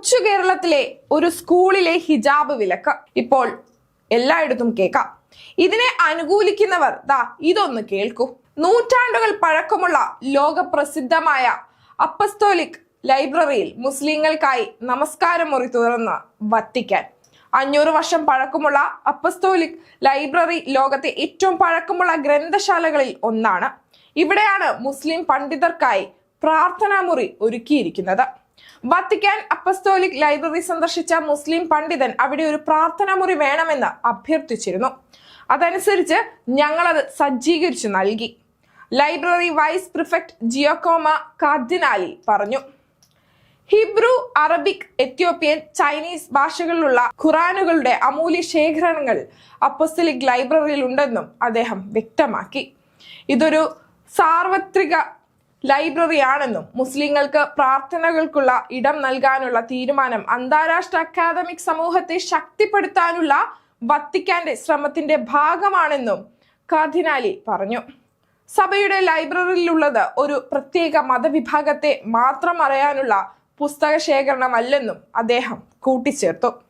കൊച്ചു കേരളത്തിലെ ഒരു സ്കൂളിലെ ഹിജാബ് വിലക്ക്. ഇപ്പോൾ എല്ലായിടത്തും കേൾക്കാം. ഇതിനെ അനുകൂലിക്കുന്നവർ ദാ ഇതൊന്ന് കേൾക്കൂ. നൂറ്റാണ്ടുകൾ പഴക്കമുള്ള ലോകപ്രസിദ്ധമായ അപ്പസ്തോലിക് ലൈബ്രറിയിൽ മുസ്ലിങ്ങൾക്കായി നമസ്കാര മുറി തുറന്ന് വത്തിക്കാൻ. അഞ്ഞൂറ് വർഷം പഴക്കമുള്ള അപ്പസ്തോലിക് ലൈബ്രറി ലോകത്തെ ഏറ്റവും പഴക്കമുള്ള ഗ്രന്ഥശാലകളിൽ ഒന്നാണ്. ഇവിടെയാണ് മുസ്ലിം പണ്ഡിതർക്കായി പ്രാർത്ഥനാ മുറി ഒരുക്കിയിരിക്കുന്നത്. വത്തിക്കാൻ അപ്പസ്തോലിക് ലൈബ്രറി സന്ദർശിച്ച മുസ്ലിം പണ്ഡിതൻ അവിടെ ഒരു പ്രാർത്ഥനാ മുറി വേണമെന്ന് അഭ്യർത്ഥിച്ചിരുന്നു. അതനുസരിച്ച് ഞങ്ങളത് സജ്ജീകരിച്ചു നൽകി. Library vice prefect Giacomo Cardinali പറഞ്ഞു. ഹിബ്രു അറബിക് എത്യോപ്യൻ ചൈനീസ് ഭാഷകളിലുള്ള ഖുറാനുകളുടെ അമൂല്യ ശേഖരണങ്ങൾ അപ്പസ്തലിക് ലൈബ്രറിയിൽ ഉണ്ടെന്നും അദ്ദേഹം വ്യക്തമാക്കി. ഇതൊരു സാർവത്രിക ലൈബ്രറിയാണെന്നും മുസ്ലിങ്ങൾക്ക് പ്രാർത്ഥനകൾക്കുള്ള ഇടം നൽകാനുള്ള തീരുമാനം അന്താരാഷ്ട്ര അക്കാദമിക് സമൂഹത്തെ ശക്തിപ്പെടുത്താനുള്ള വത്തിക്കാന്റെ ശ്രമത്തിന്റെ ഭാഗമാണെന്നും കാർദിനാലി പറഞ്ഞു. സഭയുടെ ലൈബ്രറിയിലുള്ളത് ഒരു പ്രത്യേക മതവിഭാഗത്തെ മാത്രം അറിയാനുള്ള പുസ്തക ശേഖരണമല്ലെന്നും അദ്ദേഹം കൂട്ടിച്ചേർത്തു.